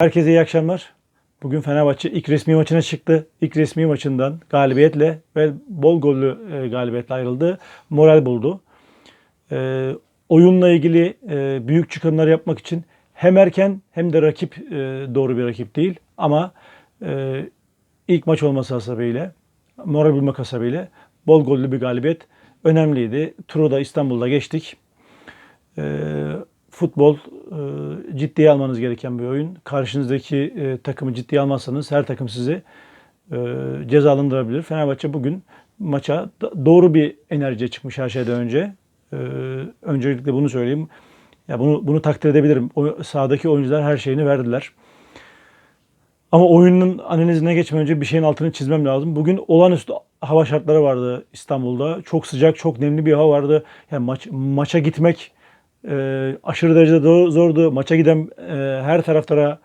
Herkese iyi akşamlar. Bugün Fenerbahçe ilk resmi maçına çıktı. İlk resmi maçından galibiyetle ve bol gollü e, galibiyetle ayrıldı. Moral buldu. E, oyunla ilgili e, büyük çıkımlar yapmak için hem erken hem de rakip e, doğru bir rakip değil. Ama e, ilk maç olması hasebiyle, moral bulmak hasebiyle bol gollü bir galibiyet önemliydi. Turu da İstanbul'da geçtik. E, futbol e, ciddiye almanız gereken bir oyun. Karşınızdaki e, takımı ciddiye almazsanız her takım sizi e, cezalandırabilir. Fenerbahçe bugün maça doğru bir enerjiye çıkmış her şeyden önce. E, öncelikle bunu söyleyeyim. Ya bunu bunu takdir edebilirim. O sahadaki oyuncular her şeyini verdiler. Ama oyunun analizine geçmeden önce bir şeyin altını çizmem lazım. Bugün olağanüstü hava şartları vardı İstanbul'da. Çok sıcak, çok nemli bir hava vardı. Yani maç maça gitmek e, aşırı derecede do- zordu. Maça giden e, her taraftara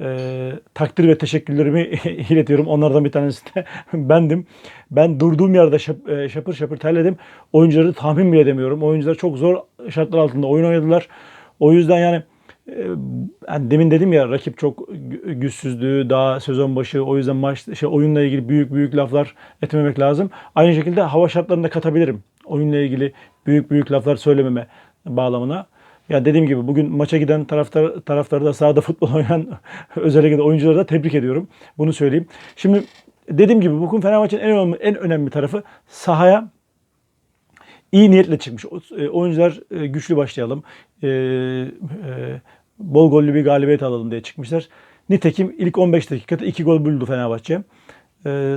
e, takdir ve teşekkürlerimi iletiyorum. Onlardan bir tanesi de bendim. Ben durduğum yerde şap- e, şapır şapır terledim. Oyuncuları tahmin bile edemiyorum. Oyuncular çok zor şartlar altında oyun oynadılar. O yüzden yani e, yani demin dedim ya rakip çok gü- güçsüzdü daha sezon başı o yüzden maç şey oyunla ilgili büyük büyük laflar etmemek lazım. Aynı şekilde hava şartlarını da katabilirim. Oyunla ilgili büyük büyük laflar söylememe bağlamına. Ya dediğim gibi bugün maça giden taraftar taraftarı da sahada futbol oynayan özellikle de oyuncuları da tebrik ediyorum. Bunu söyleyeyim. Şimdi dediğim gibi bugün Fenerbahçe'nin en önemli, en önemli tarafı sahaya iyi niyetle çıkmış. E, Oyuncular e, güçlü başlayalım. E, bol gollü bir galibiyet alalım diye çıkmışlar. Nitekim ilk 15 dakikada 2 gol buldu Fenerbahçe.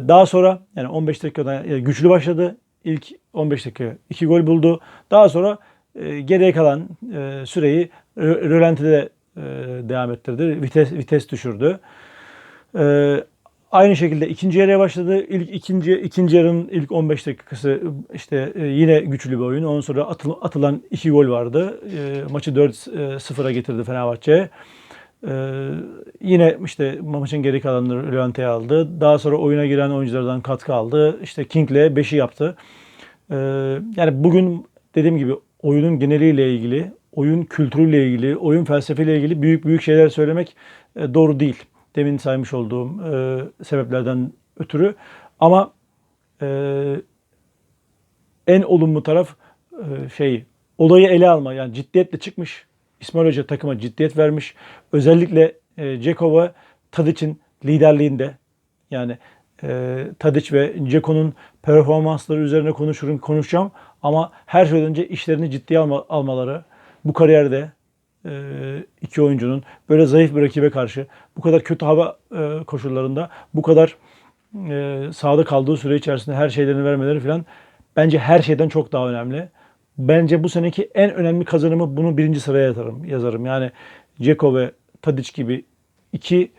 Daha sonra yani 15 dakikada güçlü başladı. İlk 15 dakika 2 gol buldu. Daha sonra e, geriye kalan e, süreyi rö- rölantide e, devam ettirdi. Vites vites düşürdü. Ee, aynı şekilde ikinci yarıya başladı. İlk ikinci ikinci yarının ilk 15 dakikası işte e, yine güçlü bir oyun. Ondan sonra atıl- atılan iki gol vardı. E, maçı 4-0'a getirdi Fenerbahçe. Ee, yine işte maçın geri kalanını Rölante'ye aldı. Daha sonra oyuna giren oyunculardan katkı aldı. İşte King'le 5'i yaptı. Ee, yani bugün dediğim gibi oyunun geneliyle ilgili, oyun kültürüyle ilgili, oyun felsefeyle ilgili büyük büyük şeyler söylemek e, doğru değil. Demin saymış olduğum e, sebeplerden ötürü. Ama e, en olumlu taraf e, şey olayı ele alma yani ciddiyetle çıkmış. İsmail Hoca takıma ciddiyet vermiş. Özellikle e, Cekova Tadic'in liderliğinde yani e, Tadic ve Ceko'nun performansları üzerine konuşurum konuşacağım ama her şeyden önce işlerini ciddiye alma, almaları bu kariyerde e, iki oyuncunun böyle zayıf bir rakibe karşı bu kadar kötü hava e, koşullarında bu kadar e, sahada kaldığı süre içerisinde her şeylerini vermeleri falan bence her şeyden çok daha önemli. Bence bu seneki en önemli kazanımı bunu birinci sıraya yazarım. yazarım. Yani Ceko ve Tadic gibi iki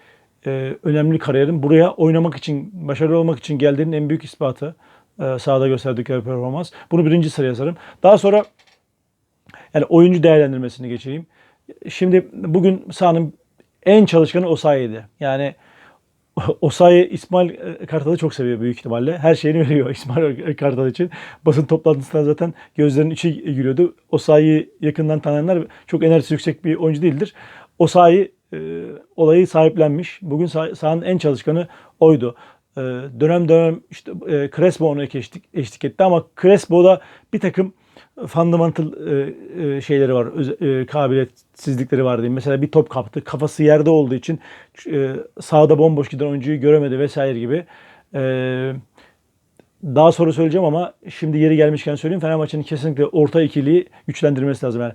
e, önemli kariyerin buraya oynamak için, başarılı olmak için geldiğinin en büyük ispatı. E, sahada gösterdikleri performans. Bunu birinci sıraya yazarım. Daha sonra yani oyuncu değerlendirmesini geçeyim. Şimdi bugün sahanın en çalışkanı Osayi'ydi. Yani Osayi İsmail e, Kartal'ı çok seviyor büyük ihtimalle. Her şeyini veriyor İsmail Kartal için. Basın toplantısında zaten gözlerinin içi gülüyordu. Osayi'yi yakından tanıyanlar çok enerjisi yüksek bir oyuncu değildir. Osayi e, olayı sahiplenmiş. Bugün sah- sahanın en çalışkanı oydu. E, dönem dönem işte e, Crespo ona eşlik, eşlik etti ama Crespo'da bir takım fundamental e, e, şeyleri var, e, kabiliyetsizlikleri var diyeyim. Mesela bir top kaptı, kafası yerde olduğu için e, sağda bomboş giden oyuncuyu göremedi vesaire gibi. E, daha sonra söyleyeceğim ama şimdi yeri gelmişken söyleyeyim. Fenerbahçe'nin kesinlikle orta ikiliyi güçlendirmesi lazım. Yani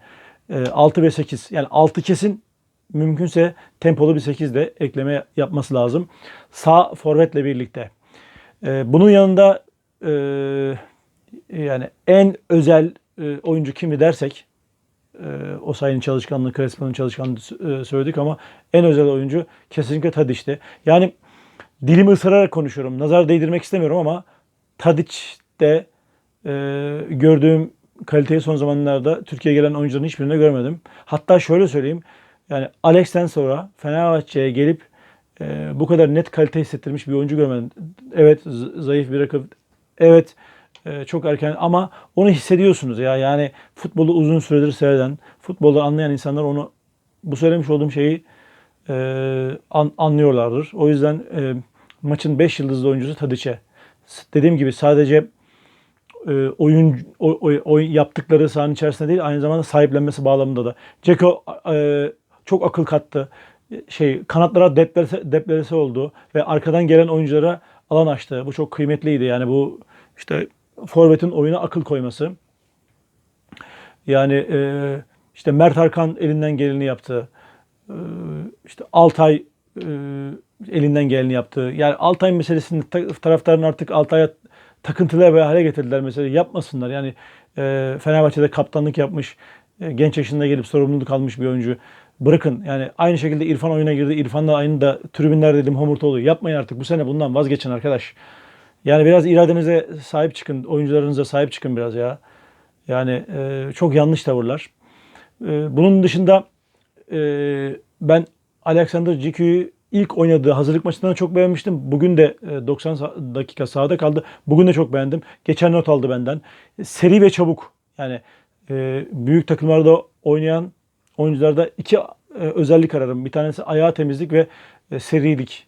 e, 6 ve 8. Yani 6 kesin mümkünse tempolu bir 8 de ekleme yapması lazım. Sağ forvetle birlikte. E, bunun yanında e, yani en özel e, oyuncu kimi dersek e, Osayi'nin çalışkanlığı, Crespo'nun çalışkanlığı e, söyledik ama en özel oyuncu kesinlikle Tadic'ti. Yani dilimi ısırarak konuşuyorum. Nazar değdirmek istemiyorum ama Tadic'te e, gördüğüm kaliteyi son zamanlarda Türkiye'ye gelen oyuncuların hiçbirinde görmedim. Hatta şöyle söyleyeyim. Yani Alex'ten sonra Fenerbahçe'ye gelip e, bu kadar net kalite hissettirmiş bir oyuncu görmedim. Evet zayıf bir rakip. Evet e, çok erken ama onu hissediyorsunuz ya. Yani futbolu uzun süredir seyreden, futbolu anlayan insanlar onu bu söylemiş olduğum şeyi e, an- anlıyorlardır. O yüzden e, maçın 5 yıldızlı oyuncusu Tadiç'e. Dediğim gibi sadece e, oyun o, o- oyun yaptıkları sahanın içerisinde değil aynı zamanda sahiplenmesi bağlamında da. Ceko e, çok akıl kattı. Şey kanatlara deplese, deplese oldu ve arkadan gelen oyunculara alan açtı. Bu çok kıymetliydi. Yani bu işte forvetin oyuna akıl koyması. Yani e, işte Mert Hakan elinden geleni yaptı. E, işte Altay e, elinden geleni yaptı. Yani Altay meselesini ta- taraftarın artık Altay'a takıntılı bir hale getirdiler mesela. Yapmasınlar. Yani e, Fenerbahçe'de kaptanlık yapmış, genç yaşında gelip sorumluluk almış bir oyuncu. Bırakın. Yani aynı şekilde İrfan oyuna girdi. İrfan'la aynı da tribünler dedim homurtoğlu. Yapmayın artık. Bu sene bundan vazgeçin arkadaş. Yani biraz iradenize sahip çıkın. Oyuncularınıza sahip çıkın biraz ya. Yani e, çok yanlış tavırlar. E, bunun dışında e, ben Alexander Ciku'yu ilk oynadığı hazırlık maçından çok beğenmiştim. Bugün de e, 90 sa- dakika sahada kaldı. Bugün de çok beğendim. Geçen not aldı benden. Seri ve çabuk. Yani e, büyük takımlarda oynayan oyuncularda iki e, özellik ararım. Bir tanesi ayağı temizlik ve e, serilik.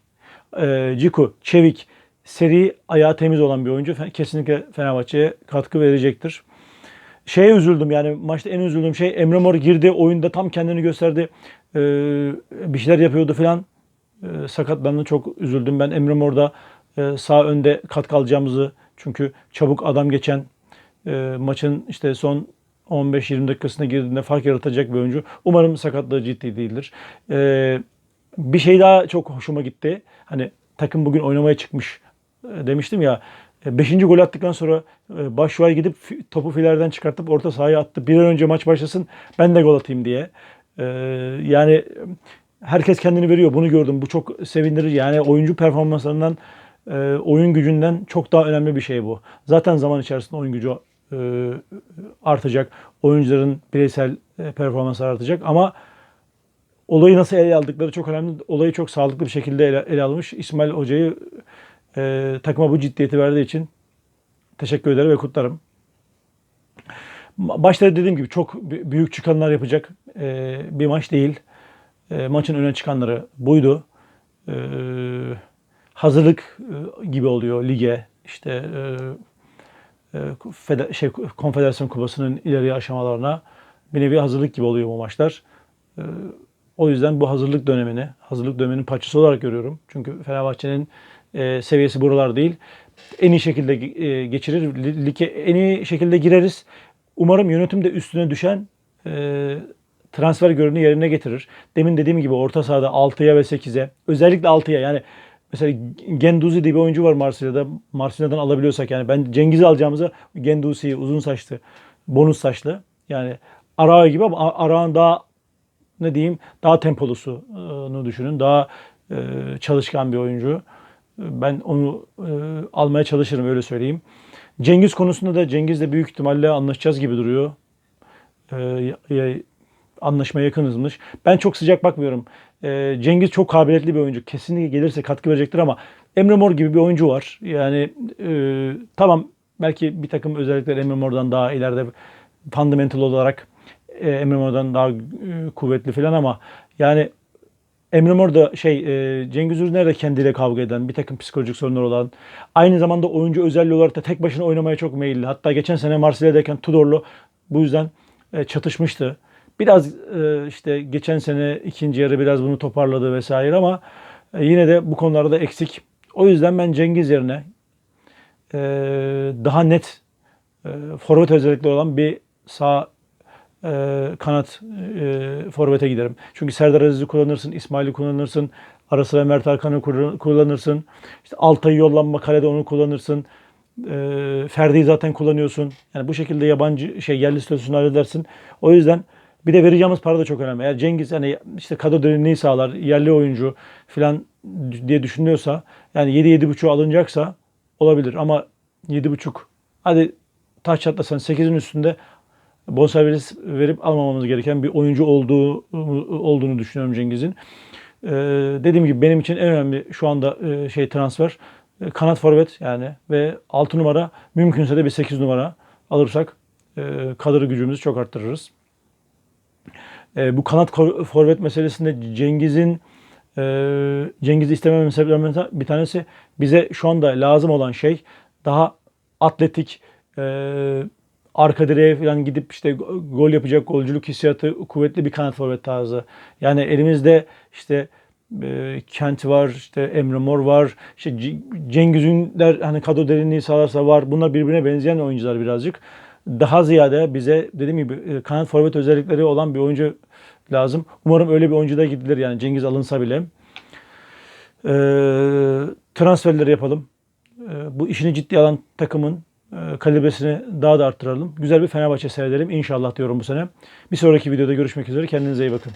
E, Ciku, çevik, seri, ayağı temiz olan bir oyuncu. Kesinlikle Fenerbahçe'ye katkı verecektir. Şeye üzüldüm yani maçta en üzüldüğüm şey Emre Mor girdi oyunda tam kendini gösterdi. Ee, bir şeyler yapıyordu falan. Ee, sakatlandı çok üzüldüm. Ben Emre Mor'da e, sağ önde katkı alacağımızı çünkü çabuk adam geçen e, maçın işte son 15-20 dakikasına girdiğinde fark yaratacak bir oyuncu. Umarım sakatlığı ciddi değildir. Ee, bir şey daha çok hoşuma gitti. Hani takım bugün oynamaya çıkmış e, demiştim ya. 5. gol attıktan sonra e, Başşuay gidip topu filerden çıkartıp orta sahaya attı. Bir an önce maç başlasın ben de gol atayım diye. Ee, yani e, herkes kendini veriyor. Bunu gördüm. Bu çok sevindirir. Yani oyuncu performanslarından, e, oyun gücünden çok daha önemli bir şey bu. Zaten zaman içerisinde oyun gücü e, artacak. Oyuncuların bireysel e, performansı artacak ama olayı nasıl ele aldıkları çok önemli. Olayı çok sağlıklı bir şekilde ele, ele almış. İsmail Hoca'yı e, takıma bu ciddiyeti verdiği için teşekkür ederim ve kutlarım. Başta dediğim gibi çok bü- büyük çıkanlar yapacak e, bir maç değil. E, maçın öne çıkanları buydu. E, hazırlık e, gibi oluyor lige. İşte e, e, şey Konfederasyon Kupası'nın ileri aşamalarına bir nevi hazırlık gibi oluyor bu maçlar. E, o yüzden bu hazırlık dönemini, hazırlık döneminin parçası olarak görüyorum. Çünkü Fenerbahçe'nin e, seviyesi buralar değil. En iyi şekilde geçirir, li- lige en iyi şekilde gireriz. Umarım yönetim de üstüne düşen transfer görünü yerine getirir. Demin dediğim gibi orta sahada 6'ya ve 8'e, özellikle 6'ya yani mesela Genduzi diye bir oyuncu var Marsilya'da. Marsilya'dan alabiliyorsak yani ben Cengiz'i alacağımıza Genduzi'yi uzun saçlı, bonus saçlı. Yani Arağı gibi ama Arağ'ın daha ne diyeyim daha tempolusunu düşünün. Daha e, çalışkan bir oyuncu. Ben onu e, almaya çalışırım öyle söyleyeyim. Cengiz konusunda da Cengiz'le büyük ihtimalle anlaşacağız gibi duruyor. E, ya- anlaşmaya yakınızmış. Ben çok sıcak bakmıyorum. E, Cengiz çok kabiliyetli bir oyuncu. Kesinlikle gelirse katkı verecektir ama Emre Mor gibi bir oyuncu var. Yani e, tamam belki bir takım özellikler Emre Mor'dan daha ileride fundamental olarak e, Emre Mor'dan daha e, kuvvetli falan ama yani Emre Mor da şey e, Cengiz Ürüner de kendiyle kavga eden, bir takım psikolojik sorunlar olan, aynı zamanda oyuncu özelliği olarak da tek başına oynamaya çok meyilli. Hatta geçen sene Marsilya'dayken Tudor'lu bu yüzden e, çatışmıştı. Biraz e, işte geçen sene ikinci yarı biraz bunu toparladı vesaire ama e, yine de bu konularda eksik. O yüzden ben Cengiz yerine e, daha net e, forvet özellikleri olan bir sağ e, kanat e, forvete giderim. Çünkü Serdar Aziz'i kullanırsın, İsmail'i kullanırsın, ara sıra Mert kullan- kullanırsın. İşte Altay'ı yollanma kalede onu kullanırsın. E, Ferdi'yi zaten kullanıyorsun. Yani bu şekilde yabancı şey yerli statüsünü halledersin. O yüzden bir de vereceğimiz para da çok önemli. Eğer Cengiz hani işte kadro derinliği sağlar, yerli oyuncu falan diye düşünüyorsa yani 7-7.5'u alınacaksa olabilir ama 7.5 hadi taş çatlasan 8'in üstünde bonservis verip almamamız gereken bir oyuncu olduğu olduğunu düşünüyorum Cengiz'in. Ee, dediğim gibi benim için en önemli şu anda e, şey transfer e, kanat forvet yani ve 6 numara mümkünse de bir 8 numara alırsak e, kadro gücümüzü çok arttırırız. E, bu kanat forvet meselesinde Cengiz'in Ee, Cengiz'i istemememin sebeplerinden bir tanesi bize şu anda lazım olan şey daha atletik, e, arka direğe falan gidip işte go- gol yapacak golcülük hissiyatı kuvvetli bir kanat forvet tarzı. Yani elimizde işte e, Kent var, işte Emre Mor var, işte C- Cengiz Ünder hani kadro derinliği sağlarsa var. Bunlar birbirine benzeyen oyuncular birazcık. Daha ziyade bize dediğim gibi e, kanat forvet özellikleri olan bir oyuncu lazım. Umarım öyle bir oyuncu da gidilir yani Cengiz alınsa bile. E, transferleri yapalım. E, bu işini ciddi alan takımın e, kalibresini daha da arttıralım. Güzel bir Fenerbahçe seyredelim inşallah diyorum bu sene. Bir sonraki videoda görüşmek üzere. Kendinize iyi bakın.